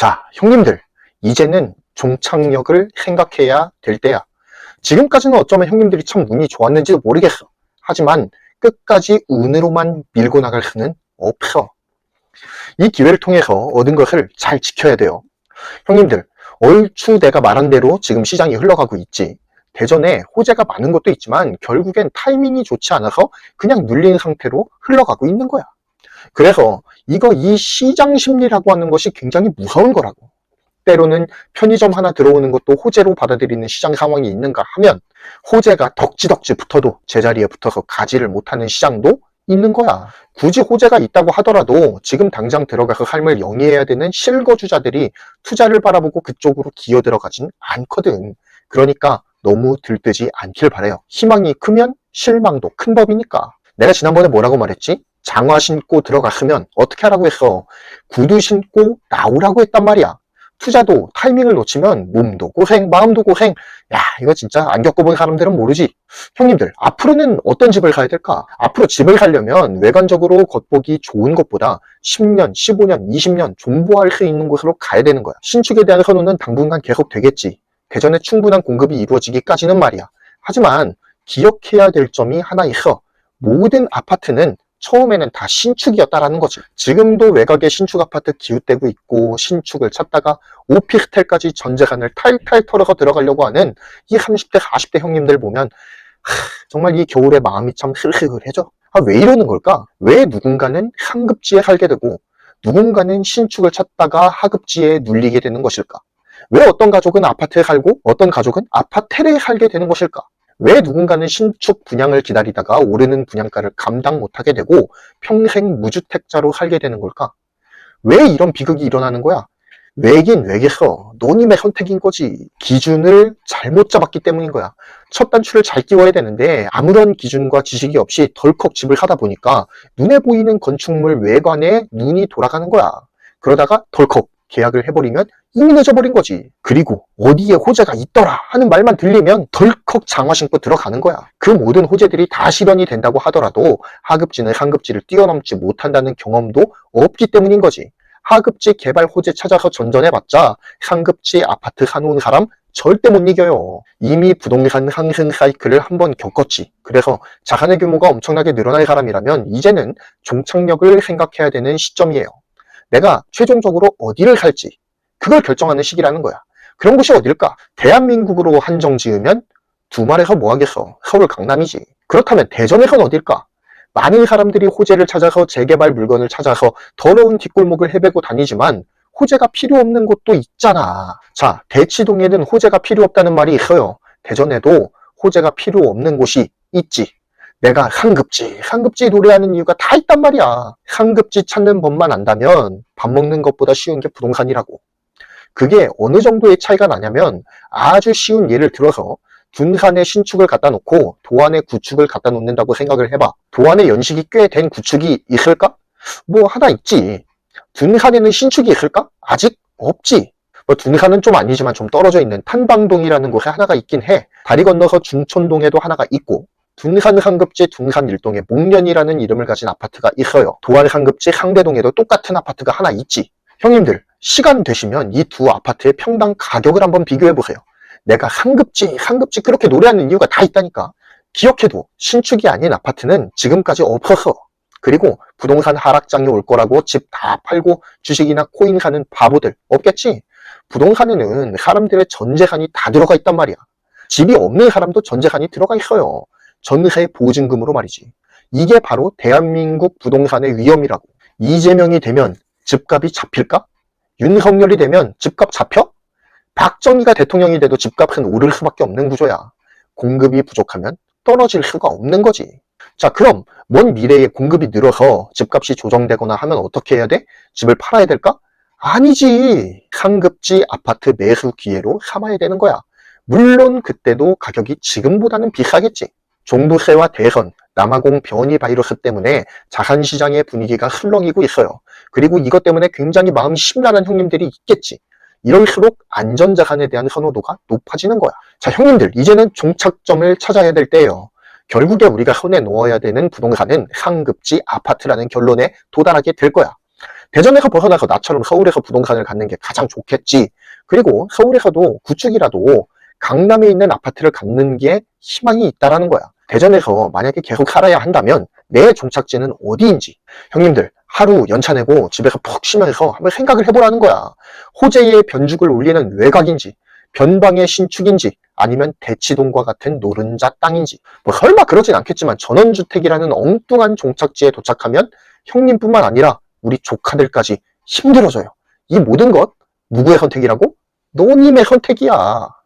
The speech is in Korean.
자, 형님들, 이제는 종착역을 생각해야 될 때야. 지금까지는 어쩌면 형님들이 참 운이 좋았는지도 모르겠어. 하지만 끝까지 운으로만 밀고 나갈 수는 없어. 이 기회를 통해서 얻은 것을 잘 지켜야 돼요. 형님들, 얼추 내가 말한 대로 지금 시장이 흘러가고 있지. 대전에 호재가 많은 것도 있지만 결국엔 타이밍이 좋지 않아서 그냥 눌린 상태로 흘러가고 있는 거야. 그래서 이거 이 시장 심리라고 하는 것이 굉장히 무서운 거라고. 때로는 편의점 하나 들어오는 것도 호재로 받아들이는 시장 상황이 있는가 하면 호재가 덕지덕지 붙어도 제자리에 붙어서 가지를 못하는 시장도 있는 거야. 굳이 호재가 있다고 하더라도 지금 당장 들어가서 삶을 영위해야 되는 실거주자들이 투자를 바라보고 그쪽으로 기어 들어가진 않거든. 그러니까 너무 들뜨지 않길 바래요. 희망이 크면 실망도 큰 법이니까. 내가 지난번에 뭐라고 말했지? 장화 신고 들어갔으면 어떻게 하라고 했어? 구두 신고 나오라고 했단 말이야. 투자도 타이밍을 놓치면 몸도 고생, 마음도 고생. 야, 이거 진짜 안 겪어본 사람들은 모르지. 형님들, 앞으로는 어떤 집을 가야 될까? 앞으로 집을 가려면 외관적으로 겉보기 좋은 것보다 10년, 15년, 20년 존버할 수 있는 곳으로 가야 되는 거야. 신축에 대한 선호는 당분간 계속 되겠지. 대전에 충분한 공급이 이루어지기까지는 말이야. 하지만 기억해야 될 점이 하나 있어. 모든 아파트는 처음에는 다 신축이었다라는 거지. 지금도 외곽에 신축 아파트 기웃대고 있고 신축을 찾다가 오피스텔까지 전재산을 탈탈 털어서 들어가려고 하는 이 30대, 40대 형님들 보면 하, 정말 이 겨울에 마음이 참 흐흐흐해져. 아, 왜 이러는 걸까? 왜 누군가는 상급지에 살게 되고 누군가는 신축을 찾다가 하급지에 눌리게 되는 것일까? 왜 어떤 가족은 아파트에 살고 어떤 가족은 아파트에 살게 되는 것일까? 왜 누군가는 신축 분양을 기다리다가 오르는 분양가를 감당 못하게 되고 평생 무주택자로 살게 되는 걸까? 왜 이런 비극이 일어나는 거야? 왜긴 왜겠어. 너님의 선택인 거지. 기준을 잘못 잡았기 때문인 거야. 첫 단추를 잘 끼워야 되는데 아무런 기준과 지식이 없이 덜컥 집을 하다 보니까 눈에 보이는 건축물 외관에 눈이 돌아가는 거야. 그러다가 덜컥 계약을 해버리면 이미 늦어버린 거지. 그리고 어디에 호재가 있더라 하는 말만 들리면 덜컥 장화 신고 들어가는 거야. 그 모든 호재들이 다 실현이 된다고 하더라도 하급지는 상급지를 뛰어넘지 못한다는 경험도 없기 때문인 거지. 하급지 개발 호재 찾아서 전전해봤자 상급지 아파트 사놓은 사람 절대 못 이겨요. 이미 부동산 상승 사이클을 한번 겪었지. 그래서 자산의 규모가 엄청나게 늘어날 사람이라면 이제는 종착역을 생각해야 되는 시점이에요. 내가 최종적으로 어디를 살지 그걸 결정하는 시기라는 거야. 그런 곳이 어딜까? 대한민국으로 한정 지으면 두 말에서 뭐 하겠어? 서울 강남이지. 그렇다면 대전에선 어딜까? 많은 사람들이 호재를 찾아서 재개발 물건을 찾아서 더러운 뒷골목을 헤매고 다니지만 호재가 필요 없는 곳도 있잖아. 자, 대치동에는 호재가 필요 없다는 말이 있어요. 대전에도 호재가 필요 없는 곳이 있지. 내가 상급지, 상급지 노래하는 이유가 다 있단 말이야. 상급지 찾는 법만 안다면 밥 먹는 것보다 쉬운 게 부동산이라고. 그게 어느 정도의 차이가 나냐면 아주 쉬운 예를 들어서 둔산에 신축을 갖다 놓고 도안에 구축을 갖다 놓는다고 생각을 해봐. 도안에 연식이 꽤 된 구축이 있을까? 뭐 하나 있지. 둔산에는 신축이 있을까? 아직 없지. 뭐 둔산은 좀 아니지만 좀 떨어져 있는 탄방동이라는 곳에 하나가 있긴 해. 다리 건너서 중촌동에도 하나가 있고 둔산 상급지 둔산 일동에 목련이라는 이름을 가진 아파트가 있어요. 도안 상급지 상대동에도 똑같은 아파트가 하나 있지. 형님들 시간 되시면 이 두 아파트의 평당 가격을 한번 비교해 보세요. 내가 상급지 상급지 그렇게 노래하는 이유가 다 있다니까. 기억해도 신축이 아닌 아파트는 지금까지 없었어. 그리고 부동산 하락장이 올 거라고 집 다 팔고 주식이나 코인 사는 바보들 없겠지? 부동산에는 사람들의 전 재산이 다 들어가 있단 말이야. 집이 없는 사람도 전 재산이 들어가 있어요. 전세 보증금으로 말이지. 이게 바로 대한민국 부동산의 위험이라고. 이재명이 되면 집값이 잡힐까? 윤석열이 되면 집값 잡혀? 박정희가 대통령이 돼도 집값은 오를 수밖에 없는 구조야. 공급이 부족하면 떨어질 수가 없는 거지. 자, 그럼 먼 미래에 공급이 늘어서 집값이 조정되거나 하면 어떻게 해야 돼? 집을 팔아야 될까? 아니지. 상급지 아파트 매수 기회로 삼아야 되는 거야. 물론 그때도 가격이 지금보다는 비싸겠지. 종부세와 대선, 남아공 변이 바이러스 때문에 자산시장의 분위기가 흘렁이고 있어요. 그리고 이것 때문에 굉장히 마음이 심란한 형님들이 있겠지. 이럴수록 안전자산에 대한 선호도가 높아지는 거야. 자, 형님들, 이제는 종착점을 찾아야 될 때예요. 결국에 우리가 손에 놓아야 되는 부동산은 상급지 아파트라는 결론에 도달하게 될 거야. 대전에서 벗어나서 나처럼 서울에서 부동산을 갖는 게 가장 좋겠지. 그리고 서울에서도 구축이라도 강남에 있는 아파트를 갖는 게 희망이 있다라는 거야. 대전에서 만약에 계속 살아야 한다면 내 종착지는 어디인지. 형님들, 하루 연차 내고 집에서 푹 쉬면서 한번 생각을 해보라는 거야. 호재의 변죽을 올리는 외곽인지, 변방의 신축인지, 아니면 대치동과 같은 노른자 땅인지. 뭐 설마 그러진 않겠지만 전원주택이라는 엉뚱한 종착지에 도착하면 형님뿐만 아니라 우리 조카들까지 힘들어져요. 이 모든 것 누구의 선택이라고? 노님의 선택이야.